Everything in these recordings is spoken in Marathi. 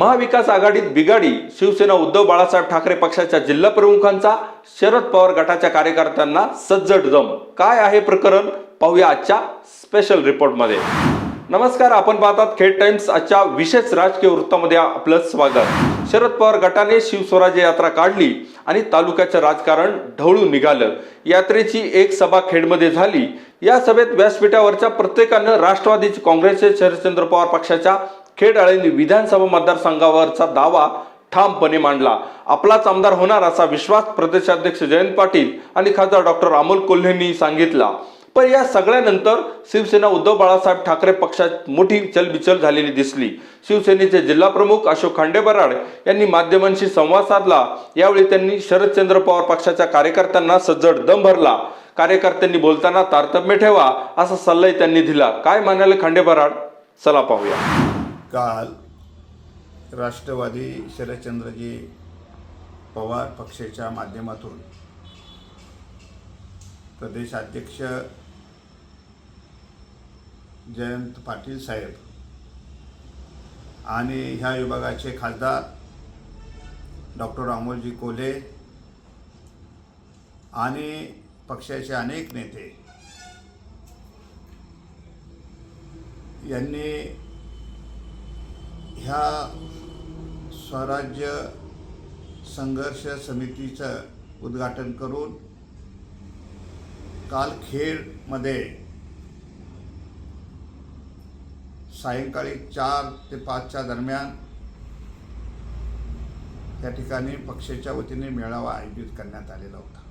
महाविकास आघाडीत बिघाडी शिवसेना उद्धव बाळासाहेब ठाकरे पक्षाच्या जिल्हा प्रमुखांचा शरद पवार गटाच्या कार्यकर्त्यांना सज्जड जम काय आहे प्रकरण? पाहूया आजच्या स्पेशल रिपोर्टमध्ये नमस्कार आपण पाहतात खेड टाइम्स आजच्या विशेष राजकीय वृत्तामध्ये आपलं स्वागत. शरद पवार गटाने शिवस्वराज्य यात्रा काढली आणि तालुक्याचं राजकारण ढवळून निघालं. यात्रेची एक सभा खेडमध्ये झाली. या सभेत व्यासपीठावरच्या प्रत्येकानं राष्ट्रवादीचे काँग्रेसचे शरदचंद्र पवार पक्षाच्या खेड आळंदी विधानसभा मतदारसंघावरचा दावा ठामपणे मांडला. आपलाच आमदार होणार असा विश्वास प्रदेशाध्यक्ष जयंत पाटील आणि खासदार डॉक्टर अमोल कोल्हेंनी सांगितला. पण या सगळ्यानंतर शिवसेना उद्धव बाळासाहेब ठाकरे पक्षात मोठी चलबिचल झालेली दिसली. शिवसेनेचे जिल्हा प्रमुख अशोक खांडेबराड यांनी माध्यमांशी संवाद साधला. यावेळी त्यांनी शरदचंद्र पवार पक्षाच्या कार्यकर्त्यांना सज्जड दम भरला. कार्यकर्त्यांनी बोलताना तारतम्य ठेवा असा सल्लाही त्यांनी दिला. काय म्हणाले खांडेबराड चला पाहूया. काल राष्ट्रवादी शरदचंद्रजी पवार पक्षाच्या माध्यमातून प्रदेशाध्यक्ष जयंत पाटील साहेब आणि ह्या विभागाचे खासदार डॉक्टर अमोलजी कोल्हे आणि पक्षाचे अनेक नेते यांनी ह्या स्वराज्य संघर्ष समितीचं उद्घाटन करून काल खेडमध्ये सायंकाळी चार ते पाचच्या दरम्यान त्या ठिकाणी पक्षाच्या वतीने मेळावा आयोजित करण्यात आलेला होता.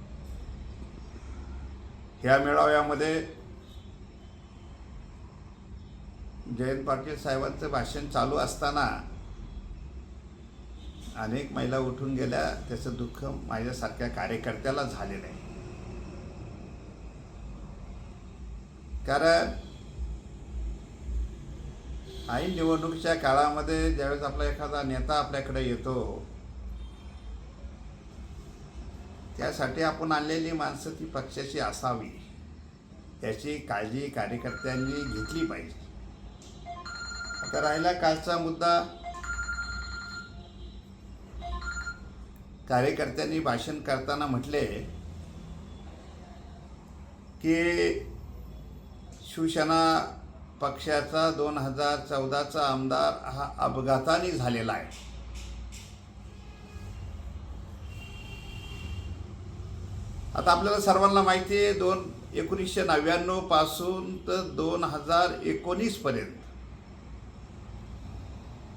ह्या मेळाव्यामध्ये जयंत पाटील साहेबांचं भाषण चालू असताना अनेक महिला उठून गेल्या. त्याचं दुःख माझ्यासारख्या कार्यकर्त्याला झालेलं आहे. कारण आई निवडणुकीच्या काळामध्ये ज्यावेळेस आपला एखादा नेता आपल्याकडे येतो त्यासाठी आपण आणलेली माणसं ती पक्षाची असावी. याची काळजी कार्यकर्त्यांनी घेतली पाहिजे. आता राहिला कालचा मुद्दा. कार्यकर्त्यांनी भाषण करताना म्हटले की शिवसेना पक्षाचा दोन हजार चौदाचा आमदार हा अपघाताने झालेला आहे. आता आपल्याला सर्वांना माहिती आहे दोन एकोणीसशे नव्याण्णवपासून तर दोन हजार एकोणीसपर्यंत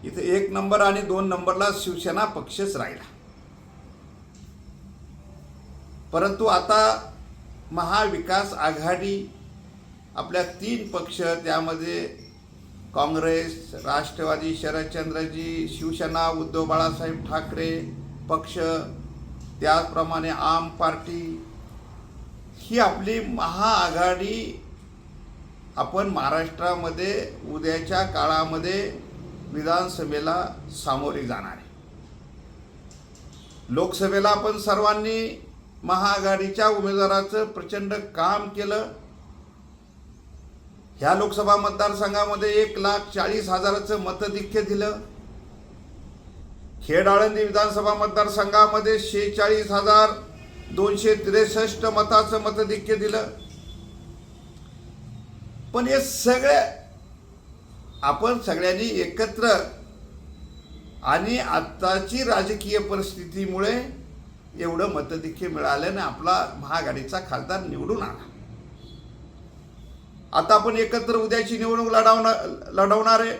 इथे एक नंबर आणि दोन नंबरला शिवसेना पक्षच राहिला. परंतु आता महाविकास आघाडी आपल्या तीन पक्ष त्यामध्ये काँग्रेस राष्ट्रवादी शरदचंद्रजी शिवसेना उद्धव बाळासाहेब ठाकरे पक्ष त्याचप्रमाणे आम पार्टी ही आपली महाआघाडी आपण महाराष्ट्रामध्ये उद्याच्या काळामध्ये विधानसभेला सामोरे जाणार आहे. लोकसभेला आपण सर्वांनी महाआघाडीच्या उमेदवाराचं प्रचंड काम केलं. ह्या लोकसभा मतदारसंघामध्ये एक लाख चाळीस हजाराचं मतधिक्य दिलं. खेड आळंदी विधानसभा मतदारसंघामध्ये शेहेचाळीस हजार दोनशे त्रेसष्ट मताचं मतधिक्य दिलं. पण हे सगळे आपण सगळ्यांनी एकत्र आणि आत्ताची राजकीय परिस्थितीमुळे एवढं मतधिक्य मिळाल्याने आपला महाआघाडीचा खासदार निवडून आला. आता आपण एकत्र उद्याची निवडणूक लढवणार लढवणार आहे.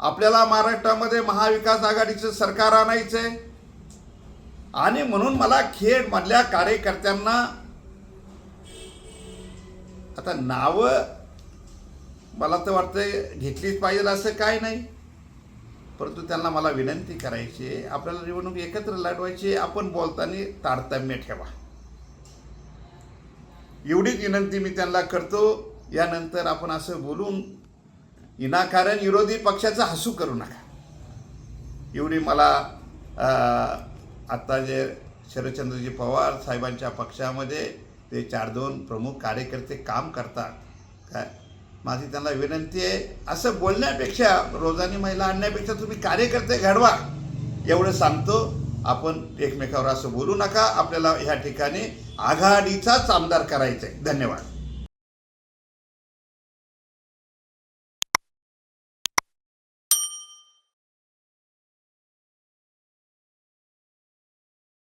आपल्याला महाराष्ट्रामध्ये महाविकास आघाडीचं सरकार आणायचं आहे. आणि म्हणून मला खेडमधल्या कार्यकर्त्यांना आता नावं मला तर वाटतंय घेतलीच पाहिजे असं काय नाही. परंतु त्यांना मला विनंती करायची आहे आपल्याला निवडणूक एकत्र लढवायची आपण बोलताना तारतम्य ठेवा. एवढीच विनंती मी त्यांना करतो. यानंतर आपण असं बोलून विनाकारण विरोधी पक्षाचं हसू करू नका. एवढी मला आत्ता जे शरदचंद्रजी पवार साहेबांच्या पक्षामध्ये ते चार दोन प्रमुख कार्यकर्ते काम करतात. काय माझी त्यांना विनंती आहे असं बोलण्यापेक्षा रोजानी महिला आणण्यापेक्षा तुम्ही कार्यकर्ते घडवा. एवढं सांगतो आपण एकमेकावर असं बोलू नका. आपल्याला ह्या ठिकाणी आघाडीचाच आमदार करायचा आहे धन्यवाद.